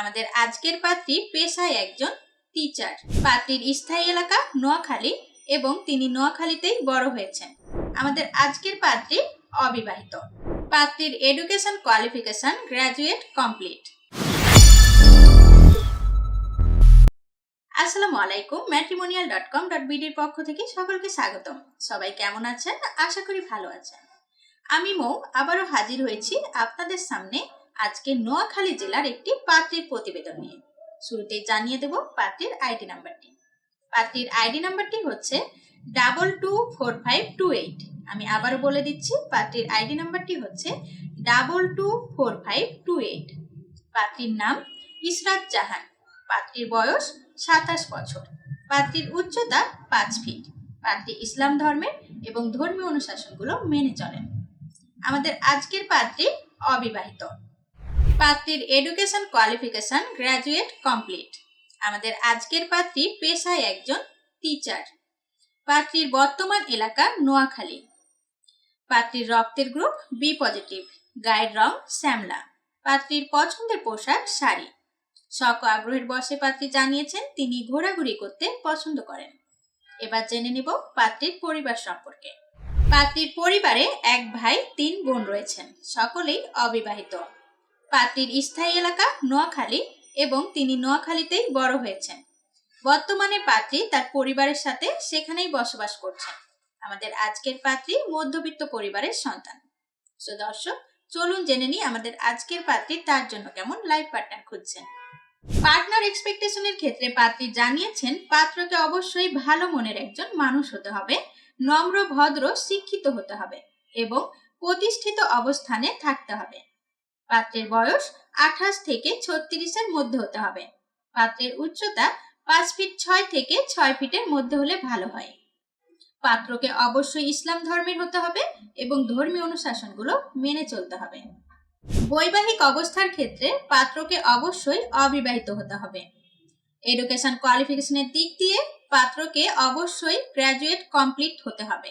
আমাদের আজকের পাত্রী পেশায় একজন টিচার পাত্রীর স্থায়ী এলাকা নোয়াখালী এবং তিনি নোয়াখালীতেই বড় হয়েছেন। আমাদের আজকের পাত্রী অবিবাহিত। পাত্রীর এডুকেশন কোয়ালিফিকেশন গ্র্যাজুয়েট কমপ্লিট আসসালামু আলাইকুম ম্যাট্রিমোনিয়াল ডট কম ডট বিডির পক্ষ থেকে সকলকে স্বাগতম। সবাই কেমন আছেন? আশা করি ভালো আছেন। আমি মৌ, আবারও হাজির হয়েছি আপনাদের সামনে আজকে নোয়াখালী জেলার একটি পাত্রের প্রতিবেদন নিয়ে। শুরুতে জানিয়ে দেব পাত্রীর আইডি নাম্বারটি। পাত্রীর আইডি নাম্বারটি হচ্ছে double two four five two eight. আমি আবারও বলে দিচ্ছি, পাত্রীর আইডি নাম্বারটি হচ্ছে double two four five two eight. পাত্রীর নাম ইসরাত জাহান। পাত্রীর বয়স সাতাশ বছর। পাত্রীর উচ্চতা পাঁচ ফিট। পাত্রী ইসলাম ধর্মের এবং ধর্মীয় অনুশাসনগুলো মেনে চলেন। আমাদের আজকের পাত্রী অবিবাহিত। পাত্রীর এডুকেশন কোয়ালিফিকেশন গ্র্যাজুয়েট কমপ্লিট আমাদের আজকের পাত্রী পেশায় একজন টিচার পাত্রীর বর্তমান এলাকা নোয়াখালী। পাত্রীর রক্তের গ্রুপ বি পজিটিভ গায়ের রং শ্যামলা। পাত্রীর পছন্দের পোশাক শাড়ি। শখ আগ্রহের বসে পাত্রী জানিয়েছেন তিনি ঘোরাঘুরি করতে পছন্দ করেন। এবার জেনে নিব পাত্রীর পরিবার সম্পর্কে। পাত্রীর পরিবারে এক ভাই, তিন বোন রয়েছেন। সকলেই অবিবাহিত। পাত্রীর স্থায়ী এলাকা নোয়াখালী এবং তিনি নোয়াখালীতেই বড় হয়েছেন। বর্তমানে পাত্রী তার পরিবারের সাথে সেখানেই বসবাস করছেন। আমাদের আজকের পাত্রী মধ্যবিত্ত পরিবারের সন্তান। তো দর্শক, চলুন জেনে নিই আমাদের আজকের পাত্রী তার জন্য কেমন লাইফ পার্টনার খুঁজছেন। পার্টনার এক্সপেকটেশনের ক্ষেত্রে পাত্রী জানিয়েছেন, পাত্রকে অবশ্যই ভালো মনের একজন মানুষ হতে হবে, নম্র, ভদ্র, শিক্ষিত হতে হবে এবং প্রতিষ্ঠিত অবস্থানে থাকতে হবে। পাত্রের বয়স আঠাশ থেকে ছত্রিশের মধ্যে হতে হবে। পাত্রের উচ্চতা পাঁচ ফিট ছয় থেকে ছয় ফিটের মধ্যে হলে ভালো হয়। পাত্রকে অবশ্যই ইসলাম ধর্মের হতে হবে এবং ধর্মীয় অনুশাসনগুলো মেনে চলতে হবে। বৈবাহিক অবস্থার ক্ষেত্রে পাত্রকে অবশ্যই অবিবাহিত হতে হবে। এডুকেশন কোয়ালিফিকেশনের দিক দিয়ে পাত্রকে অবশ্যই গ্র্যাজুয়েট কমপ্লিট হতে হবে।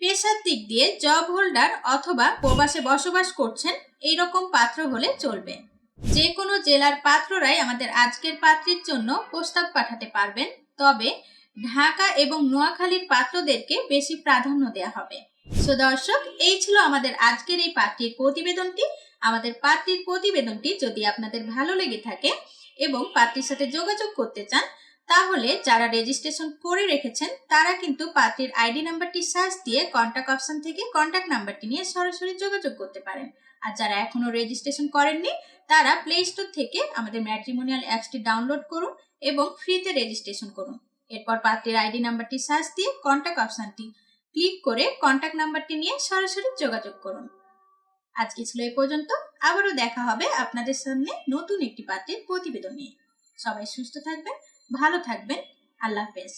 পেশার দিক দিয়ে জব হোল্ডার অথবা প্রবাসে বসবাস করছেন, এইরকম পাত্র হলে চলবে। যে কোনো জেলার পাত্ররাই আমাদের আজকের পাত্রীর জন্য প্রস্তাব পাঠাতে পারবেন। তবে ঢাকা এবং নোয়াখালীর পাত্রদেরকে বেশি প্রাধান্য দেওয়া হবে। সো দর্শক, এই ছিল আমাদের আজকের এই পাত্রীর প্রতিবেদনটি। আমাদের পাত্রীর প্রতিবেদনটি যদি আপনাদের ভালো লেগে থাকে এবং পাত্রীর সাথে যোগাযোগ করতে চান তাহলে যারা রেজিস্ট্রেশন করে রেখেছেন, তারা কিন্তু পাত্রীর আইডি নাম্বারটি সার্চ দিয়ে কন্ট্যাক্ট অপশন থেকে কন্ট্যাক্ট নাম্বারটি নিয়ে সরাসরি যোগাযোগ করতে পারেন। আর যারা এখনও রেজিস্ট্রেশন করেননি, তারা প্লে স্টোর থেকে আমাদের ম্যাট্রিমোনিয়াল অ্যাপসটি ডাউনলোড করুন এবং ফ্রিতে রেজিস্ট্রেশন করুন। এরপর পাত্রীর আইডি নাম্বারটি সার্চ দিয়ে কন্ট্যাক্ট অপশনটি ক্লিক করে কন্ট্যাক্ট নাম্বারটি নিয়ে সরাসরি যোগাযোগ করুন। আজকে ছিল এই পর্যন্ত। আবারও দেখা হবে আপনাদের সামনে নতুন একটি পাত্রের প্রতিবেদন নিয়ে। সবাই সুস্থ থাকবেন ভালো থাকবেন। আল্লাহ হাফেজ।